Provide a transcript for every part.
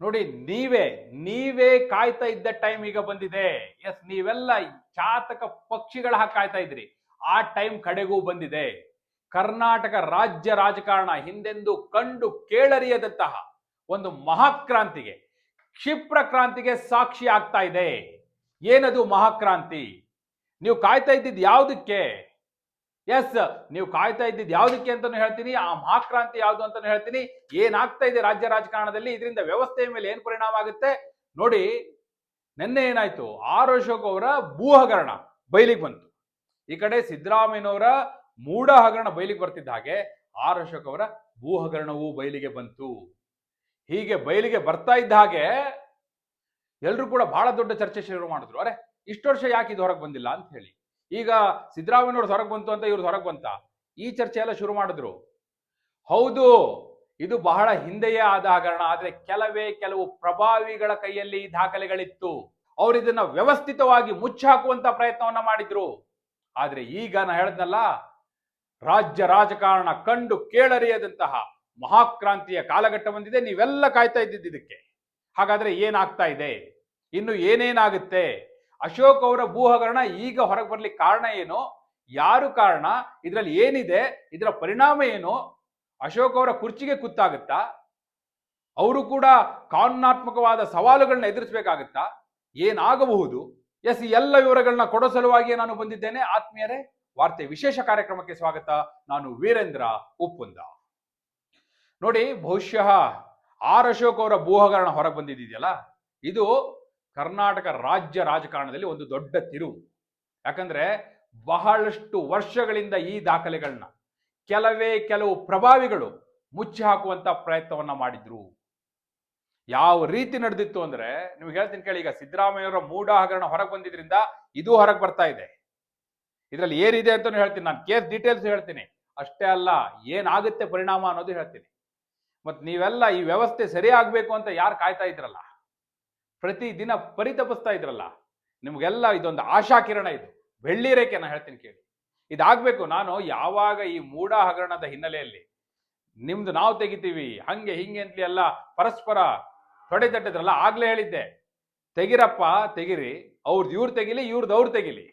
ನೋಡಿ, ನೀವೇ ನೀವೇ ಕಾಯ್ತಾ ಇದ್ದ ಟೈಮ್ ಈಗ ಬಂದಿದೆ. ಎಸ್ ನೀವೆಲ್ಲ ಚಾತಕ ಪಕ್ಷಿಗಳ ಕಾಯ್ತಾ ಇದ್ರಿ. ಆ ಟೈಮ್ ಕಡೆಗೂ ಬಂದಿದೆ. ಕರ್ನಾಟಕ ರಾಜ್ಯ ರಾಜಕಾರಣ ಹಿಂದೆಂದು ಕಂಡು ಕೇಳರಿಯದಂತಹ ಒಂದು ಮಹಾಕ್ರಾಂತಿಗೆ, ಕ್ಷಿಪ್ರ ಕ್ರಾಂತಿಗೆ ಸಾಕ್ಷಿ ಆಗ್ತಾ ಇದೆ. ಏನದು ಮಹಾಕ್ರಾಂತಿ? ನೀವು ಕಾಯ್ತಾ ಇದ್ದಿದ್ದು ಯಾವುದಕ್ಕೆ? ಎಸ್ ನೀವು ಕಾಯ್ತಾ ಇದ್ದಿದ್ದು ಯಾವುದಕ್ಕೆ ಅಂತಾನು ಹೇಳ್ತೀನಿ. ಆ ಮಹಾಕ್ರಾಂತಿ ಯಾವುದು ಅಂತಾನು ಹೇಳ್ತೀನಿ. ಏನಾಗ್ತಾ ಇದೆ ರಾಜ್ಯ ರಾಜಕಾರಣದಲ್ಲಿ? ಇದರಿಂದ ವ್ಯವಸ್ಥೆಯ ಮೇಲೆ ಏನ್ ಪರಿಣಾಮ ಆಗುತ್ತೆ? ನೋಡಿ, ನಿನ್ನೆ ಏನಾಯ್ತು? ಆರ್ ಅಶೋಕ್ ಅವರ ಭೂ ಹಗರಣ ಬಯಲಿಗೆ ಬಂತು. ಈ ಕಡೆ ಸಿದ್ದರಾಮಯ್ಯನವರ ಮೂಢ ಹಗರಣ ಬಯಲಿಗೆ ಬರ್ತಿದ್ದ ಹಾಗೆ ಆರ್ ಅಶೋಕ್ ಅವರ ಭೂ ಹಗರಣವೂ ಬಯಲಿಗೆ ಬಂತು. ಹೀಗೆ ಬಯಲಿಗೆ ಬರ್ತಾ ಇದ್ದ ಹಾಗೆ ಎಲ್ರು ಕೂಡ ಬಹಳ ದೊಡ್ಡ ಚರ್ಚೆ ಶುರು ಮಾಡಿದ್ರು. ಅರೆ, ಇಷ್ಟು ವರ್ಷ ಯಾಕೆ ಇದು ಹೊರಗೆ ಬಂದಿಲ್ಲ ಅಂತ ಹೇಳಿ. ಈಗ ಸಿದ್ದರಾಮಯ್ಯವ್ರು ಹೊರಗೆ ಬಂತು ಅಂತ ಇವ್ರು ಹೊರಗೆ ಬಂತ? ಈ ಚರ್ಚೆ ಎಲ್ಲ ಶುರು ಮಾಡಿದ್ರು. ಹೌದು, ಇದು ಬಹಳ ಹಿಂದೆಯೇ ಆದ ಹಗರಣ, ಆದ್ರೆ ಕೆಲವೇ ಕೆಲವು ಪ್ರಭಾವಿಗಳ ಕೈಯಲ್ಲಿ ಈ ದಾಖಲೆಗಳಿತ್ತು. ಅವರು ಇದನ್ನ ವ್ಯವಸ್ಥಿತವಾಗಿ ಮುಚ್ಚಾಕುವಂತ ಪ್ರಯತ್ನವನ್ನ ಮಾಡಿದ್ರು. ಆದ್ರೆ ಈಗ ನಾ ಹೇಳದ್ನಲ್ಲ, ರಾಜ್ಯ ರಾಜಕಾರಣ ಕಂಡು ಕೇಳರಿಯದಂತಹ ಮಹಾಕ್ರಾಂತಿಯ ಕಾಲಘಟ್ಟ ಬಂದಿದೆ, ನೀವೆಲ್ಲ ಕಾಯ್ತಾ ಇದ್ದಿದ್ದು ಇದಕ್ಕೆ. ಹಾಗಾದ್ರೆ ಏನಾಗ್ತಾ ಇದೆ? ಇನ್ನು ಏನೇನಾಗುತ್ತೆ? ಅಶೋಕ್ ಅವರ ಭೂ ಹಗರಣ ಈಗ ಹೊರಗೆ ಬರ್ಲಿಕ್ಕೆ ಕಾರಣ ಏನು? ಯಾರು ಕಾರಣ? ಇದರಲ್ಲಿ ಏನಿದೆ? ಇದರ ಪರಿಣಾಮ ಏನು? ಅಶೋಕ್ ಅವರ ಕುರ್ಚಿಗೆ ಕುತ್ತಾಗುತ್ತಾ? ಅವರು ಕೂಡ ಕಾನೂನಾತ್ಮಕವಾದ ಸವಾಲುಗಳನ್ನ ಎದುರಿಸಬೇಕಾಗುತ್ತಾ? ಏನಾಗಬಹುದು? ಎಸ್ ಎಲ್ಲ ವಿವರಗಳನ್ನ ಕೊಡೋ ಸಲುವಾಗಿ ನಾನು ಬಂದಿದ್ದೇನೆ. ಆತ್ಮೀಯರೇ, ವಾರ್ತೆ ವಿಶೇಷ ಕಾರ್ಯಕ್ರಮಕ್ಕೆ ಸ್ವಾಗತ. ನಾನು ವೀರೇಂದ್ರ ಉಪ್ಪುಂದ. ನೋಡಿ, ಬಹುಶಃ ಆರ್ ಅಶೋಕ್ ಅವರ ಭೂ ಹಗರಣ ಹೊರಗೆ ಬಂದಿದೆಯಲ್ಲ? ಇದು ಕರ್ನಾಟಕ ರಾಜ್ಯ ರಾಜಕಾರಣದಲ್ಲಿ ಒಂದು ದೊಡ್ಡ ತಿರುವು. ಯಾಕಂದ್ರೆ ಬಹಳಷ್ಟು ವರ್ಷಗಳಿಂದ ಈ ದಾಖಲೆಗಳನ್ನ ಕೆಲವೇ ಕೆಲವು ಪ್ರಭಾವಿಗಳು ಮುಚ್ಚಿ ಹಾಕುವಂತ ಪ್ರಯತ್ನವನ್ನ ಮಾಡಿದ್ರು. ಯಾವ ರೀತಿ ನಡೆದಿತ್ತು ಅಂದ್ರೆ ನೀವು ಹೇಳ್ತೀನಿ ಕೇಳಿ, ಈಗ ಸಿದ್ದರಾಮಯ್ಯವರ ಮೂಢ ಹಗರಣ ಹೊರಗೆ ಬಂದಿದ್ರಿಂದ ಇದು ಹೊರಗೆ ಬರ್ತಾ ಇದೆ. ಇದರಲ್ಲಿ ಏನಿದೆ ಅಂತಾನು ಹೇಳ್ತೀನಿ, ನಾನು ಕೇಸ್ ಡೀಟೇಲ್ಸ್ ಹೇಳ್ತೀನಿ. ಅಷ್ಟೇ ಅಲ್ಲ, ಏನಾಗುತ್ತೆ ಪರಿಣಾಮ ಅನ್ನೋದು ಹೇಳ್ತೀನಿ. ಮತ್ ನೀವೆಲ್ಲ ಈ ವ್ಯವಸ್ಥೆ ಸರಿ ಅಂತ ಯಾರು ಕಾಯ್ತಾ ಇದ್ರಲ್ಲ ಪ್ರತಿ ದಿನ ಪರಿತಪಿಸ್ತಾ ಇದ್ರಲ್ಲ, ನಿಮಗೆಲ್ಲ ಇದೊಂದು ಆಶಾ ಕಿರಣ ಇದು. ಬೆಳ್ಳಿ ರೇಖೆ ನಾನು ಹೇಳ್ತೀನಿ ಕೇಳಿ. ಇದಾಗಬೇಕು, ನಾನು ಯಾವಾಗ ಈ ಮೂಢ ಹಗರಣದ ಹಿನ್ನೆಲೆಯಲ್ಲಿ ನಿಮ್ದು ನಾವು ತೆಗಿತೀವಿ, ಹಂಗೆ ಹಿಂಗೆ ಅಂತಲಿ ಎಲ್ಲ ಪರಸ್ಪರ ತೊಡೆ ತಟ್ಟಿದ್ರಲ್ಲ ಆಗ್ಲೇ ಹೇಳಿದ್ದೆ. ತೆಗಿರಪ್ಪ, ತೆಗಿರಿ ಅವ್ರದ್ದು ಇವ್ರು ತೆಗಿಲಿ ಇವ್ರದ್ದು ಅವ್ರು ತೆಗಿಲಿ.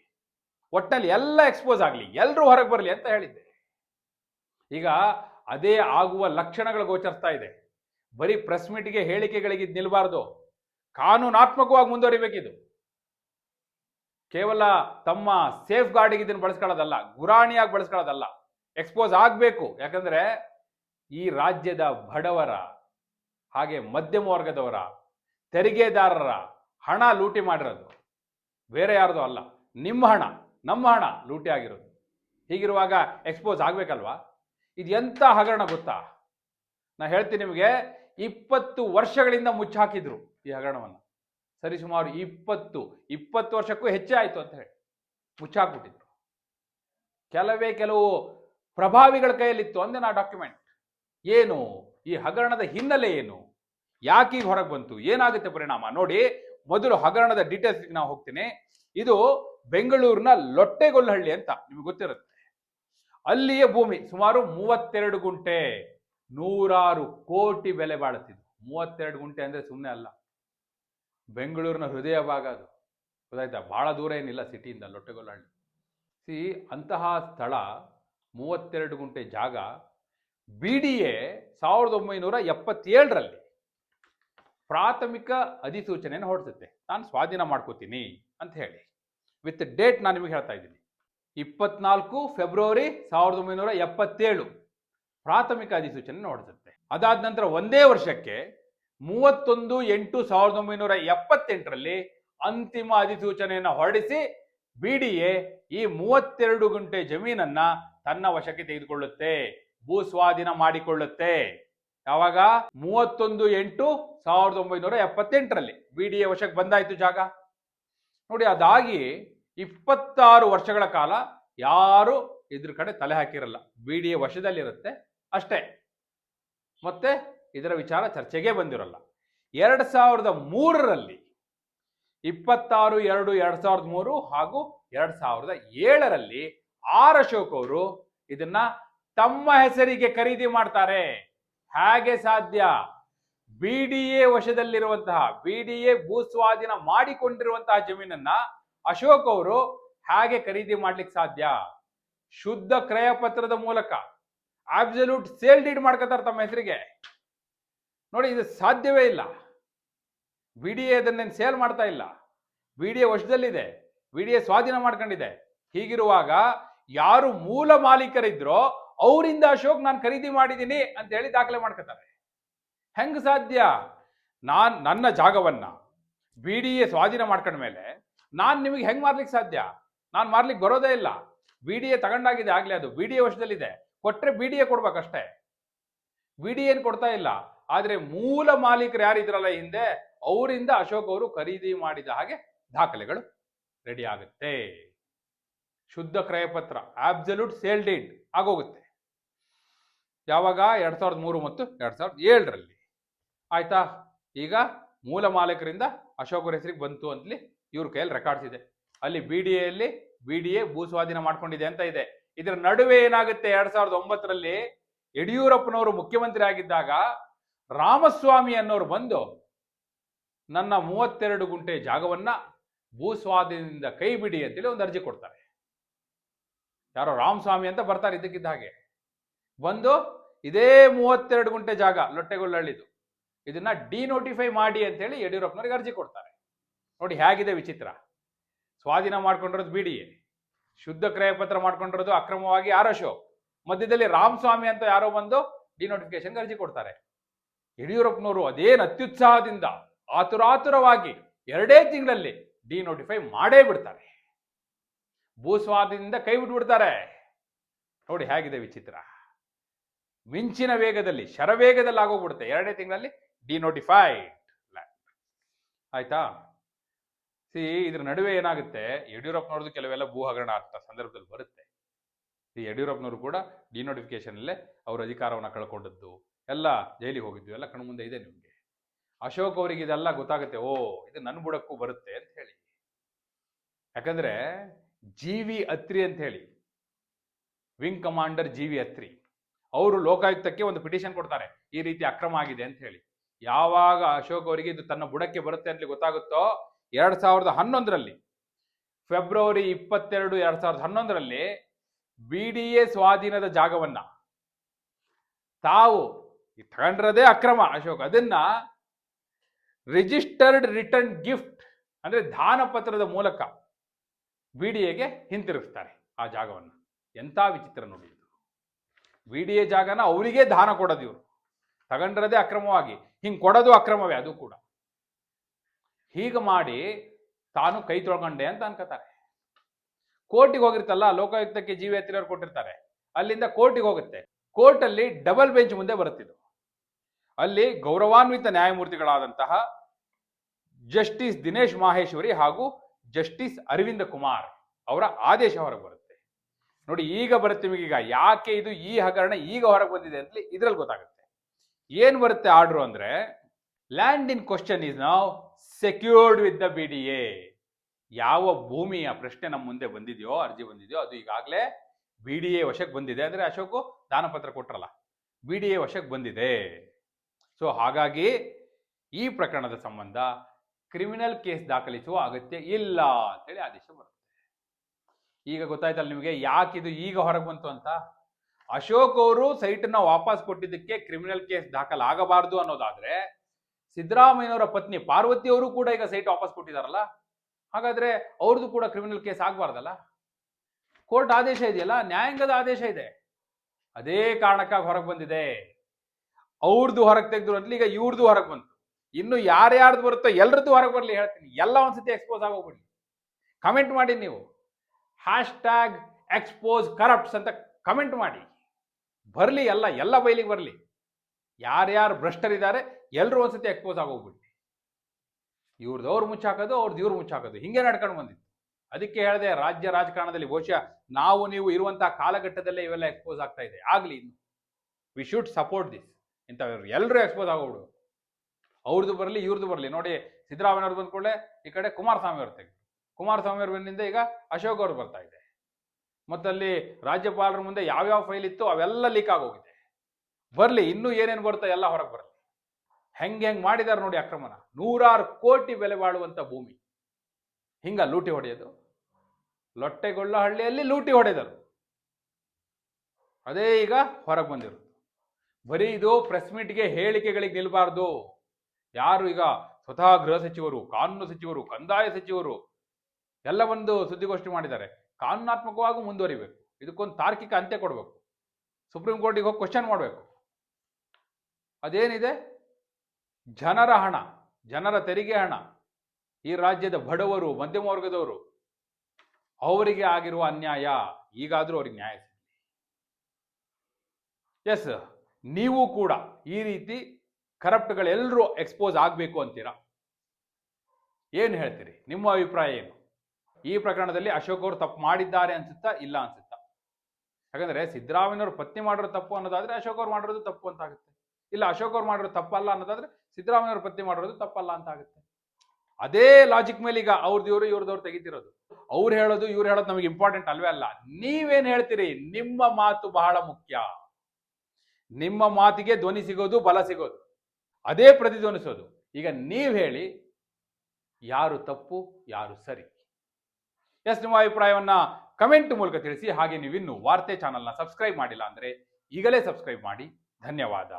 ಒಟ್ಟಿನಲ್ಲಿ ಎಲ್ಲ ಎಕ್ಸ್ಪೋಸ್ ಆಗಲಿ ಎಲ್ಲರೂ ಹೊರಗೆ ಬರಲಿ ಅಂತ ಹೇಳಿದ್ದೆ. ಈಗ ಅದೇ ಆಗುವ ಲಕ್ಷಣಗಳು ಗೋಚರಿಸ್ತಾ ಇದೆ. ಬರೀ ಪ್ರೆಸ್ ಮೀಟ್ಗೆ ಹೇಳಿಕೆಗಳಿಗೆ ಇದು ನಿಲ್ಬಾರ್ದು. ಕಾನೂನಾತ್ಮಕವಾಗಿ ಮುಂದುವರಿಬೇಕಿದು. ಕೇವಲ ತಮ್ಮ ಸೇಫ್ ಗಾರ್ಡಿಗೆ ಇದನ್ನು ಬಳಸ್ಕೊಳ್ಳೋದಲ್ಲ, ಗುರಾಣಿಯಾಗಿ ಬಳಸ್ಕೊಳ್ಳೋದಲ್ಲ ಎಕ್ಸ್ಪೋಸ್ ಆಗಬೇಕು. ಯಾಕಂದ್ರೆ ಈ ರಾಜ್ಯದ ಬಡವರ, ಹಾಗೆ ಮಧ್ಯಮ ವರ್ಗದವರ, ತೆರಿಗೆದಾರರ ಹಣ ಲೂಟಿ ಮಾಡಿರೋದು. ಬೇರೆ ಯಾರ್ದು ಅಲ್ಲ. ನಿಮ್ಮ ಹಣ, ನಮ್ಮ ಹಣ ಲೂಟಿ ಆಗಿರೋದು. ಹೀಗಿರುವಾಗ ಎಕ್ಸ್ಪೋಸ್ ಆಗಬೇಕಲ್ವಾ? ಇದು ಎಂಥ ಹಗರಣ ಗೊತ್ತಾ? ನಾ ಹೇಳ್ತೀನಿ ನಿಮಗೆ ಇಪ್ಪತ್ತು ವರ್ಷಗಳಿಂದ ಮುಚ್ಚಾಕಿದ್ರು ಈ ಹಗರಣವನ್ನು. ಸರಿಸುಮಾರು ಇಪ್ಪತ್ತು ಇಪ್ಪತ್ತು ವರ್ಷಕ್ಕೂ ಹೆಚ್ಚೇ ಆಯಿತು ಅಂತ ಹೇಳಿ ಮುಚ್ಚಾಕ್ಬಿಟ್ಟಿದ್ರು. ಕೆಲವೇ ಕೆಲವು ಪ್ರಭಾವಿಗಳ ಕೈಯಲ್ಲಿತ್ತು ಅಂದೆ ನಾ ಡಾಕ್ಯುಮೆಂಟ್. ಏನು? ಈ ಹಗರಣದ ಹಿನ್ನೆಲೆ ಏನು? ಯಾಕೆ ಈಗ ಹೊರಗೆ ಬಂತು? ಏನಾಗುತ್ತೆ ಪರಿಣಾಮ? ನೋಡಿ, ಮೊದಲು ಹಗರಣದ ಡೀಟೇಲ್ಸ್ ನಾವು ಹೋಗ್ತೀನಿ. ಇದು ಬೆಂಗಳೂರಿನ ಲೊಟ್ಟೆಗೊಲ್ಲಹಳ್ಳಿ ಅಂತ ನಿಮಗೆ ಗೊತ್ತಿರುತ್ತೆ. ಅಲ್ಲಿಯ ಭೂಮಿ, ಸುಮಾರು ಮೂವತ್ತೆರಡು ಗುಂಟೆ. ನೂರಾರು ಕೋಟಿ ಬೆಲೆ ಬಾಳುತ್ತಿದ್ದು. ಮೂವತ್ತೆರಡು ಗುಂಟೆ ಅಂದರೆ ಸುಮ್ಮನೆ ಅಲ್ಲ. ಬೆಂಗಳೂರಿನ ಹೃದಯ ಭಾಗ ಅದು. ಗೊತ್ತಾಯ್ತಾ? ಭಾಳ ದೂರ ಏನಿಲ್ಲ ಸಿಟಿಯಿಂದ ಲೊಟ್ಟೆಗೊಲ್ಲಹಳ್ಳಿ ಸಿ, ಅಂತಹ ಸ್ಥಳ ಮೂವತ್ತೆರಡು ಗುಂಟೆ ಜಾಗ ಬಿ ಡಿ ಎ ಸಾವಿರದ ಒಂಬೈನೂರ ಎಪ್ಪತ್ತೇಳರಲ್ಲಿ ಪ್ರಾಥಮಿಕ ಅಧಿಸೂಚನೆಯನ್ನು ಹೊರಡಿಸುತ್ತೆ. ನಾನು ಸ್ವಾಧೀನ ಮಾಡ್ಕೋತೀನಿ ಅಂತ ಹೇಳಿ. ವಿತ್ ಡೇಟ್ ನಾನು ನಿಮಗೆ ಹೇಳ್ತಾ ಇದ್ದೀನಿ. ಇಪ್ಪತ್ನಾಲ್ಕು ಫೆಬ್ರವರಿ ಸಾವಿರದ ಒಂಬೈನೂರ ಎಪ್ಪತ್ತೇಳು. ಪ್ರಾಥಮಿಕ ಅಧಿಸೂಚನೆ ಹೊರಡಿಸುತ್ತೆ ಅದಾದ ನಂತರ ಒಂದೇ ವರ್ಷಕ್ಕೆ ಮೂವತ್ತೊಂದು ಎಂಟು ಸಾವಿರದ ಒಂಬೈನೂರ ಎಪ್ಪತ್ತೆಂಟರಲ್ಲಿ ಅಂತಿಮ ಅಧಿಸೂಚನೆಯನ್ನು ಹೊರಡಿಸಿ ಬಿ ಡಿ ಎ ಈ ಮೂವತ್ತೆರಡು ಗಂಟೆ ಜಮೀನನ್ನ ತನ್ನ ವಶಕ್ಕೆ ತೆಗೆದುಕೊಳ್ಳುತ್ತೆ. ಭೂ ಸ್ವಾಧೀನ ಮಾಡಿಕೊಳ್ಳುತ್ತೆ. ಯಾವಾಗ? ಮೂವತ್ತೊಂದು ಎಂಟು ಸಾವಿರದ ಒಂಬೈನೂರ ಎಪ್ಪತ್ತೆಂಟರಲ್ಲಿ ಬಿ ಡಿ ಎ ವಶಕ್ಕೆ ಬಂದಾಯ್ತು ಜಾಗ. ನೋಡಿ, ಅದಾಗಿ ಇಪ್ಪತ್ತಾರು ವರ್ಷಗಳ ಕಾಲ ಯಾರು ಇದ್ರ ಕಡೆ ತಲೆ ಹಾಕಿರಲ್ಲ. ಬಿ ಡಿ ಎ ವಶದಲ್ಲಿರುತ್ತೆ ಅಷ್ಟೇ. ಮತ್ತೆ ಇದರ ವಿಚಾರ ಚರ್ಚೆಗೆ ಬಂದಿರಲ್ಲ. ಎರಡು ಸಾವಿರದ ಮೂರರಲ್ಲಿ ಇಪ್ಪತ್ತಾರು, ಎರಡು ಎರಡು ಸಾವಿರದ ಮೂರು ಹಾಗೂ ಎರಡು ಸಾವಿರದ ಏಳರಲ್ಲಿ ಆರ್ ಅಶೋಕ್ ಅವರು ಇದನ್ನ ತಮ್ಮ ಹೆಸರಿಗೆ ಖರೀದಿ ಮಾಡ್ತಾರೆ. ಹೇಗೆ ಸಾಧ್ಯ? ಬಿ ಡಿ ಎ ವಶದಲ್ಲಿರುವಂತಹ, ಬಿ ಎ ಭೂಸ್ವಾಧೀನ ಮಾಡಿಕೊಂಡಿರುವಂತಹ ಜಮೀನನ್ನ ಅಶೋಕ್ ಅವರು ಹೇಗೆ ಖರೀದಿ ಮಾಡ್ಲಿಕ್ಕೆ ಸಾಧ್ಯ? ಶುದ್ಧ ಕ್ರಯ ಪತ್ರದ ಮೂಲಕ ಆಬ್ಸಲ್ಯೂಟ್ ಸೇಲ್ ಡೀಡ್ ಮಾಡ್ಕೋತಾರೆ ತಮ್ಮ ಹೆಸರಿಗೆ. ನೋಡಿ, ಇದು ಸಾಧ್ಯವೇ ಇಲ್ಲ. ಬಿ ಡಿ ಎ ಅದನ್ನೇನು ಸೇಲ್ ಮಾಡ್ತಾ ಇಲ್ಲ. ಬಿ ಡಿ ಎ ವಶದಲ್ಲಿದೆ. ಬಿ ಡಿ ಎ ಸ್ವಾಧೀನ ಮಾಡ್ಕೊಂಡಿದೆ. ಹೀಗಿರುವಾಗ ಯಾರು ಮೂಲ ಮಾಲೀಕರಿದ್ರೋ ಅವರಿಂದ ಅಶೋಕ್ ನಾನು ಖರೀದಿ ಮಾಡಿದ್ದೀನಿ ಅಂತ ಹೇಳಿ ದಾಖಲೆ ಮಾಡ್ಕೋತಾರೆ. ಹೆಂಗ್ ಸಾಧ್ಯ? ನಾನ್ ನನ್ನ ಜಾಗವನ್ನ ಬಿ ಡಿ ಎ ಸ್ವಾಧೀನ ಮಾಡ್ಕೊಂಡ್ಮೇಲೆ ನಾನು ನಿಮಗೆ ಹೆಂಗ್ ಮಾರ್ಲಿಕ್ಕೆ ಸಾಧ್ಯ? ನಾನು ಮಾರ್ಲಿಕ್ಕೆ ಬರೋದೇ ಇಲ್ಲ. ಬಿ ಡಿ ಎ ತಗೊಂಡಾಗಿದೆ ಆಗ್ಲೇ ಅದು. ಬಿ ಡಿ ಎ ವಶದಲ್ಲಿದೆ. ಕೊಟ್ರೆ ಬಿ ಡಿ ಎ ಕೊಡ್ಬೇಕಷ್ಟೇ. ಬಿ ಡಿ ಎನ್ ಕೊಡ್ತಾ ಇಲ್ಲ. ಆದರೆ ಮೂಲ ಮಾಲೀಕರು ಯಾರಿದ್ರಲ್ಲ ಹಿಂದೆ? ಅವರಿಂದ ಅಶೋಕ್ ಅವರು ಖರೀದಿ ಮಾಡಿದ ಹಾಗೆ ದಾಖಲೆಗಳು ರೆಡಿ ಆಗುತ್ತೆ. ಶುದ್ಧ ಕ್ರಯಪತ್ರ ಆಬ್ಸಲ್ಯೂಟ್ ಸೇಲ್ ಡೇಟ್ ಆಗೋಗುತ್ತೆ. ಯಾವಾಗ? ಎರಡ್ ಸಾವಿರದ ಮೂರು ಮತ್ತು ಎರಡ್ ಸಾವಿರದ ಏಳರಲ್ಲಿ. ಆಯ್ತಾ? ಈಗ ಮೂಲ ಮಾಲೀಕರಿಂದ ಅಶೋಕರ ಹೆಸರಿಗೆ ಬಂತು ಅಂತಲಿ ಇವ್ರ ಕೈಯಲ್ಲಿ ರೆಕಾರ್ಡ್ಸ್ ಇದೆ. ಅಲ್ಲಿ ಬಿ ಡಿ ಎಲ್ಲಿ ಬಿ ಡಿ ಎ ಭೂ ಸ್ವಾಧೀನ ಮಾಡ್ಕೊಂಡಿದೆ ಅಂತ ಇದೆ. ಇದರ ನಡುವೆ ಏನಾಗುತ್ತೆ ಎರಡ್ ಸಾವಿರದ ಒಂಬತ್ತರಲ್ಲಿ ಯಡಿಯೂರಪ್ಪನವರು ಮುಖ್ಯಮಂತ್ರಿ ಆಗಿದ್ದಾಗ ರಾಮಸ್ವಾಮಿ ಅನ್ನೋರು ಬಂದು, ನನ್ನ ಮೂವತ್ತೆರಡು ಗುಂಟೆ ಜಾಗವನ್ನ ಭೂ ಸ್ವಾಧೀನದಿಂದ ಕೈ ಬಿಡಿ ಅಂತೇಳಿ ಒಂದು ಅರ್ಜಿ ಕೊಡ್ತಾರೆ. ಯಾರೋ ರಾಮಸ್ವಾಮಿ ಅಂತ ಬರ್ತಾರೆ ಇದಕ್ಕಿದ್ದ ಹಾಗೆ. ಬಂದು, ಇದೇ ಮೂವತ್ತೆರಡು ಗುಂಟೆ ಜಾಗ ಲೊಟ್ಟೆಗೊಳ್ಳಳ್ಳಿದು. ಇದನ್ನ ಡಿನೋಟಿಫೈ ಮಾಡಿ ಅಂತೇಳಿ ಯಡಿಯೂರಪ್ಪನವ್ರಿಗೆ ಅರ್ಜಿ ಕೊಡ್ತಾರೆ. ನೋಡಿ, ಹೇಗಿದೆ ವಿಚಿತ್ರ. ಸ್ವಾಧೀನ ಮಾಡ್ಕೊಂಡಿರೋದು ಬಿ ಡಿ ಎ ಶುದ್ಧ ಕ್ರಯ ಪತ್ರ ಮಾಡ್ಕೊಂಡಿರೋದು ಅಕ್ರಮವಾಗಿ ಯಾರೋ ಶೋ. ಮಧ್ಯದಲ್ಲಿ ರಾಮಸ್ವಾಮಿ ಅಂತ ಯಾರೋ ಬಂದು ಡಿನೋಟಿಫಿಕೇಶನ್ ಅರ್ಜಿ ಕೊಡ್ತಾರೆ. ಯಡಿಯೂರಪ್ಪನವರು ಅದೇನು ಅತ್ಯುತ್ಸಾಹದಿಂದ ಆತುರಾತುರವಾಗಿ ಎರಡೇ ತಿಂಗಳಲ್ಲಿ ಡಿನೋಟಿಫೈ ಮಾಡೇ ಬಿಡ್ತಾರೆ. ಭೂಸ್ವಾದದಿಂದ ಕೈ ಬಿಟ್ಬಿಡ್ತಾರೆ. ನೋಡಿ ಹೇಗಿದೆ ವಿಚಿತ್ರ. ಮಿಂಚಿನ ವೇಗದಲ್ಲಿ, ಶರವೇಗದಲ್ಲಿ ಆಗೋಗ್ಬಿಡುತ್ತೆ. ಎರಡೇ ತಿಂಗಳಲ್ಲಿ ಡಿನೋಟಿಫೈಡ್ ಆಯ್ತಾ? ಸಿ ಇದ್ರ ನಡುವೆ ಏನಾಗುತ್ತೆ? ಯಡಿಯೂರಪ್ಪನವ್ರದ್ದು ಕೆಲವೆಲ್ಲ ಭೂ ಹಗರಣ ಆಗ್ತಾ ಸಂದರ್ಭದಲ್ಲಿ ಬರುತ್ತೆ. ಸಿ ಯಡಿಯೂರಪ್ಪನವರು ಕೂಡ ಡಿನೋಟಿಫಿಕೇಶನ್ ಅಲ್ಲೇ ಅವ್ರ ಅಧಿಕಾರವನ್ನ ಕಳ್ಕೊಂಡದ್ದು. ಎಲ್ಲ ಜೈಲಿಗೆ ಹೋಗಿದ್ದು, ಎಲ್ಲ ಕಣ್ಮುಂದೆ ಇದೆ ನಿಮ್ಗೆ. ಅಶೋಕ್ ಅವರಿಗೆ ಇದೆಲ್ಲ ಗೊತ್ತಾಗುತ್ತೆ, ಓ, ಇದು ನನ್ನ ಬುಡಕ್ಕೂ ಬರುತ್ತೆ ಅಂತ ಹೇಳಿ. ಯಾಕಂದ್ರೆ, ಜಿ ಅತ್ರಿ ಅಂತ ಹೇಳಿ wing commander G V Atri, ಅವರು ಲೋಕಾಯುಕ್ತಕ್ಕೆ ಒಂದು ಪಿಟಿಷನ್ ಕೊಡ್ತಾರೆ, ಈ ರೀತಿ ಅಕ್ರಮ ಆಗಿದೆ ಅಂತ ಹೇಳಿ. ಯಾವಾಗ ಅಶೋಕ್ ಅವರಿಗೆ ಇದು ತನ್ನ ಬುಡಕ್ಕೆ ಬರುತ್ತೆ ಅಂತ ಗೊತ್ತಾಗುತ್ತೋ ಎರಡ್ ಸಾವಿರದ ಹನ್ನೊಂದರಲ್ಲಿ, ಫೆಬ್ರವರಿ ಇಪ್ಪತ್ತೆರಡು ಎರಡು ಸಾವಿರದ ಹನ್ನೊಂದರಲ್ಲಿ ಬಿ ಡಿ ಎ ಸ್ವಾಧೀನದ ಜಾಗವನ್ನ ತಾವು ತಗೊಂಡಿರೋದೇ ಅಕ್ರಮ ಅಶೋಕ್. ಅದನ್ನ ರಿಜಿಸ್ಟರ್ಡ್ ರಿಟರ್ನ್ ಗಿಫ್ಟ್ ಅಂದ್ರೆ ದಾನ ಪತ್ರದ ಮೂಲಕ ಬಿ ಡಿ ಎಗೆ ಹಿಂತಿರುಗಿಸ್ತಾರೆ ಆ ಜಾಗವನ್ನು. ಎಂಥ ವಿಚಿತ್ರ ನೋಡಿ ಬಿ ಡಿ ಎ ಜಾಗನ ಅವರಿಗೆ ದಾನ ಕೊಡೋದು ಇವರು. ತಗೊಂಡಿರೋದೇ ಅಕ್ರಮವಾಗಿ. ಹಿಂಗೆ ಕೊಡೋದು ಅಕ್ರಮವೇ ಅದು ಕೂಡ. ಹೀಗೆ ಮಾಡಿ ತಾನು ಕೈ ತೊಳ್ಕೊಂಡೆ ಅಂತ ಅನ್ಕೋತಾರೆ. ಕೋರ್ಟಿಗೆ ಹೋಗಿರ್ತಲ್ಲ, ಲೋಕಾಯುಕ್ತಕ್ಕೆ ಜೀವ ಎತ್ತಿರೋರು ಕೊಟ್ಟಿರ್ತಾರೆ. ಅಲ್ಲಿಂದ ಕೋರ್ಟಿಗೆ ಹೋಗುತ್ತೆ. ಕೋರ್ಟಲ್ಲಿ ಡಬಲ್ ಬೆಂಚ್ ಮುಂದೆ ಬರುತ್ತಿದ್ದು ಅಲ್ಲಿ ಗೌರವಾನ್ವಿತ ನ್ಯಾಯಮೂರ್ತಿಗಳಾದಂತಹ ಜಸ್ಟಿಸ್ ದಿನೇಶ್ ಮಾಹೇಶ್ವರಿ ಹಾಗೂ ಜಸ್ಟಿಸ್ ಅರವಿಂದ ಕುಮಾರ್ ಅವರ ಆದೇಶ ಹೊರಗೆ ಬರುತ್ತೆ. ನೋಡಿ, ಈಗ ಬರುತ್ತೆ ಈಗ. ಯಾಕೆ ಇದು ಈ ಹಗರಣ ಈಗ ಹೊರಗೆ ಬಂದಿದೆ ಅಂತಲಿ ಇದ್ರಲ್ಲಿ ಗೊತ್ತಾಗುತ್ತೆ. ಏನ್ ಬರುತ್ತೆ ಆರ್ಡರ್ ಅಂದ್ರೆ land in question is now secured with the B D A ಯಾವ ಭೂಮಿಯ ಪ್ರಶ್ನೆ ನಮ್ಮ ಮುಂದೆ ಬಂದಿದೆಯೋ, ಅರ್ಜಿ ಬಂದಿದೆಯೋ, ಅದು ಈಗಾಗಲೇ ಬಿ ಡಿ ಎ ವಶಕ್ಕೆ ಬಂದಿದೆ. ಅಂದರೆ ಅಶೋಕು ದಾನಪತ್ರ ಕೊಟ್ರಲ್ಲ ಬಿ ಡಿ ಎ ವಶಕ್ಕೆ ಬಂದಿದೆ. ಸೊ ಹಾಗಾಗಿ ಈ ಪ್ರಕರಣದ ಸಂಬಂಧ ಕ್ರಿಮಿನಲ್ ಕೇಸ್ ದಾಖಲಿಸುವ ಅಗತ್ಯ ಇಲ್ಲ ಅಂತೇಳಿ ಆದೇಶ ಬರುತ್ತೆ. ಈಗ ಗೊತ್ತಾಯ್ತಲ್ಲ ನಿಮಗೆ, ಯಾಕೆ ಇದು ಈಗ ಹೊರಗೆ ಬಂತು ಅಂತ? ಅಶೋಕ್ ಅವರು ಸೈಟನ್ನ ವಾಪಸ್ ಕೊಟ್ಟಿದ್ದಕ್ಕೆ ಕ್ರಿಮಿನಲ್ ಕೇಸ್ ದಾಖಲಾಗಬಾರದು ಅನ್ನೋದಾದ್ರೆ ಸಿದ್ದರಾಮಯ್ಯನವರ ಪತ್ನಿ ಪಾರ್ವತಿ ಅವರು ಕೂಡ ಈಗ ಸೈಟ್ ವಾಪಸ್ ಕೊಟ್ಟಿದಾರಲ್ಲ? ಹಾಗಾದ್ರೆ ಅವ್ರದ್ದು ಕೂಡ ಕ್ರಿಮಿನಲ್ ಕೇಸ್ ಆಗಬಾರ್ದಲ್ಲ? ಕೋರ್ಟ್ ಆದೇಶ ಇದೆಯಲ್ಲ, ನ್ಯಾಯಾಂಗದ ಆದೇಶ ಇದೆ. ಅದೇ ಕಾರಣಕ್ಕಾಗಿ ಹೊರಗೆ ಬಂದಿದೆ. ಅವ್ರದ್ದು ಹೊರಗೆ ತೆಗೆದ್ರು ಅಂತ ಈಗ ಇವ್ರದ್ದು ಹೊರಗೆ ಬಂತು. ಇನ್ನು ಯಾರ್ಯಾರ್ದು ಬರುತ್ತೋ ಎಲ್ರದ್ದು ಹೊರಗೆ ಬರಲಿ ಹೇಳ್ತೀನಿ. ಎಲ್ಲ ಒಂದ್ಸತಿ ಎಕ್ಸ್ಪೋಸ್ ಆಗೋಗ್ಬಿಡಿ ಕಮೆಂಟ್ ಮಾಡಿ ನೀವು. ಹ್ಯಾಶ್ ಟ್ಯಾಗ್ ಎಕ್ಸ್ಪೋಸ್ ಕರಪ್ಟ್ಸ್ ಅಂತ ಕಮೆಂಟ್ ಮಾಡಿ. ಬರಲಿ ಎಲ್ಲ ಎಲ್ಲ ಬೈಲಿಗೆ ಬರಲಿ. ಯಾರ್ಯಾರು ಭ್ರಷ್ಟರಿದ್ದಾರೆ ಎಲ್ಲರೂ ಒಂದ್ಸತಿ ಎಕ್ಸ್ಪೋಸ್ ಆಗೋಗ್ಬಿಟ್ಟು. ಇವ್ರದ್ದು ಅವ್ರು ಮುಚ್ಚಾಕೋದು ಅವ್ರದ್ದು ಇವ್ರು ಮುಚ್ಚಾಕೋದು. ಹಿಂಗೆ ನಡ್ಕೊಂಡು ಬಂದಿತ್ತು. ಅದಕ್ಕೆ ಹೇಳಿದೆ ರಾಜ್ಯ ರಾಜಕಾರಣದಲ್ಲಿ ಬಹುಶಃ ನಾವು ನೀವು ಇರುವಂತಹ ಕಾಲಘಟ್ಟದಲ್ಲೇ ಇವೆಲ್ಲ ಎಕ್ಸ್ಪೋಸ್ ಆಗ್ತಾ ಇದೆ. ಆಗ್ಲಿ ಇನ್ನು. ವಿ ಶುಡ್ ಸಪೋರ್ಟ್ ದಿಸ್ ಇಂಥವ್ರು ಎಲ್ಲರೂ ಎಕ್ಸ್ಪೋಸ್ ಆಗೋಗ್ಬಿಡು. ಅವ್ರದ್ದು ಬರಲಿ ಇವ್ರದ್ದು ಬರಲಿ. ನೋಡಿ, ಸಿದ್ದರಾಮಯ್ಯವ್ರು ಬಂದ ಕೂಡಲೇ ಈ ಕಡೆ ಕುಮಾರಸ್ವಾಮಿ ಅವ್ರು ತೆಗೆದು ಕುಮಾರಸ್ವಾಮಿ ಅವ್ರ ಬಂದಿಂದ ಈಗ ಅಶೋಕ್ ಅವ್ರು ಬರ್ತಾ ಇದೆ ಮತ್ತಲ್ಲಿ ರಾಜ್ಯಪಾಲರ ಮುಂದೆ ಯಾವ್ಯಾವ ಫೈಲ್ ಇತ್ತು ಅವೆಲ್ಲ ಲೀಕ್ ಆಗೋಗಿದೆ. ಬರಲಿ, ಇನ್ನೂ ಏನೇನು ಬರುತ್ತೋ ಎಲ್ಲ ಹೊರಗೆ ಬರಲಿ. ಹೆಂಗ್ ಹೆಂಗೆ ಮಾಡಿದ್ದಾರೆ ನೋಡಿ ಅಕ್ರಮನ ನೂರಾರು ಕೋಟಿ ಬೆಲೆ ಬಾಳುವಂಥ ಭೂಮಿ. ಹಿಂಗ ಲೂಟಿ ಹೊಡೆಯೋದು. ಲೊಟ್ಟೆಗೊಳ್ಳ ಹಳ್ಳಿಯಲ್ಲಿ ಲೂಟಿ ಹೊಡೆದರು. ಅದೇ ಈಗ ಹೊರಗೆ ಬಂದಿರೋದು ಬರೀ ಇದು ಪ್ರೆಸ್ ಮೀಟ್ಗೆ ಹೇಳಿಕೆಗಳಿಗೆ ನಿಲ್ಬಾರ್ದು. ಯಾರು ಈಗ ಸ್ವತಃ ಗೃಹ ಸಚಿವರು, ಕಾನೂನು ಸಚಿವರು, ಕಂದಾಯ ಸಚಿವರು ಎಲ್ಲ ಒಂದು ಸುದ್ದಿಗೋಷ್ಠಿ ಮಾಡಿದ್ದಾರೆ. ಕಾನೂನಾತ್ಮಕವಾಗಿ ಮುಂದುವರಿಬೇಕು. ಇದಕ್ಕೊಂದು ತಾರ್ಕಿಕ ಅಂತ್ಯ ಕೊಡಬೇಕು. ಸುಪ್ರೀಂ ಕೋರ್ಟಿಗೆ ಹೋಗಿ ಕ್ವಶನ್ ಮಾಡಬೇಕು. ಅದೇನಿದೆ? ಜನರ ಹಣ, ಜನರ ತೆರಿಗೆ ಹಣ, ಈ ರಾಜ್ಯದ ಬಡವರು, ಮಧ್ಯಮ ವರ್ಗದವರು, ಅವರಿಗೆ ಆಗಿರುವ ಅನ್ಯಾಯ, ಈಗಾದರೂ ಅವ್ರಿಗೆ ನ್ಯಾಯ ಸಿಗಲಿ. ಎಸ್ ನೀವು ಕೂಡ ಈ ರೀತಿ ಕರಪ್ಟ್ಗಳೆಲ್ಲರೂ ಎಕ್ಸ್ಪೋಸ್ ಆಗಬೇಕು ಅಂತೀರಾ? ಏನು ಹೇಳ್ತೀರಿ? ನಿಮ್ಮ ಅಭಿಪ್ರಾಯ ಏನು? ಈ ಪ್ರಕರಣದಲ್ಲಿ ಅಶೋಕ್ ಅವರು ತಪ್ಪು ಮಾಡಿದ್ದಾರೆ ಅನ್ಸುತ್ತಾ? ಇಲ್ಲ ಅನ್ಸುತ್ತಾ? ಯಾಕಂದ್ರೆ ಸಿದ್ದರಾಮಯ್ಯವ್ರ ಪತ್ನಿ ಮಾಡಿರೋ ತಪ್ಪು ಅನ್ನೋದಾದ್ರೆ ಅಶೋಕ್ ಅವ್ರು ಮಾಡಿರೋದು ತಪ್ಪು ಅಂತ ಆಗುತ್ತೆ. ಇಲ್ಲ, ಅಶೋಕ್ ಅವ್ರು ಮಾಡಿರೋ ತಪ್ಪಲ್ಲ ಅನ್ನೋದಾದ್ರೆ ಸಿದ್ದರಾಮಯ್ಯವ್ರ ಪತ್ನಿ ಮಾಡಿರೋದು ತಪ್ಪಲ್ಲ ಅಂತ ಆಗುತ್ತೆ. ಅದೇ ಲಾಜಿಕ್ ಮೇಲೆ ಈಗ ಅವ್ರದ್ದು ಇವರು ಇವ್ರದವ್ರು ತೆಗಿತಿರೋದು. ಅವ್ರು ಹೇಳೋದು, ಇವ್ರು ಹೇಳೋದು ನಮಗೆ ಇಂಪಾರ್ಟೆಂಟ್ ಅಲ್ವೇ ಅಲ್ಲ. ನೀವೇನ್ ಹೇಳ್ತೀರಿ? ನಿಮ್ಮ ಮಾತು ಬಹಳ ಮುಖ್ಯ. ನಿಮ್ಮ ಮಾತಿಗೆ ಧ್ವನಿ ಸಿಗೋದು, ಬಲ ಸಿಗೋದು. ಅದೇ ಪ್ರತಿಧ್ವನಿಸೋದು. ಈಗ ನೀವು ಹೇಳಿ, ಯಾರು ತಪ್ಪು, ಯಾರು ಸರಿ? ಎಸ್, ನಿಮ್ಮ ಅಭಿಪ್ರಾಯವನ್ನ ಕಮೆಂಟ್ ಮೂಲಕ ತಿಳಿಸಿ. ಹಾಗೆ ನೀವಿನ್ನು ವಾರ್ತೆ ಚಾನಲ್ನ ಸಬ್ಸ್ಕ್ರೈಬ್ ಮಾಡಿಲ್ಲ ಅಂದರೆ ಈಗಲೇ ಸಬ್ಸ್ಕ್ರೈಬ್ ಮಾಡಿ. ಧನ್ಯವಾದ.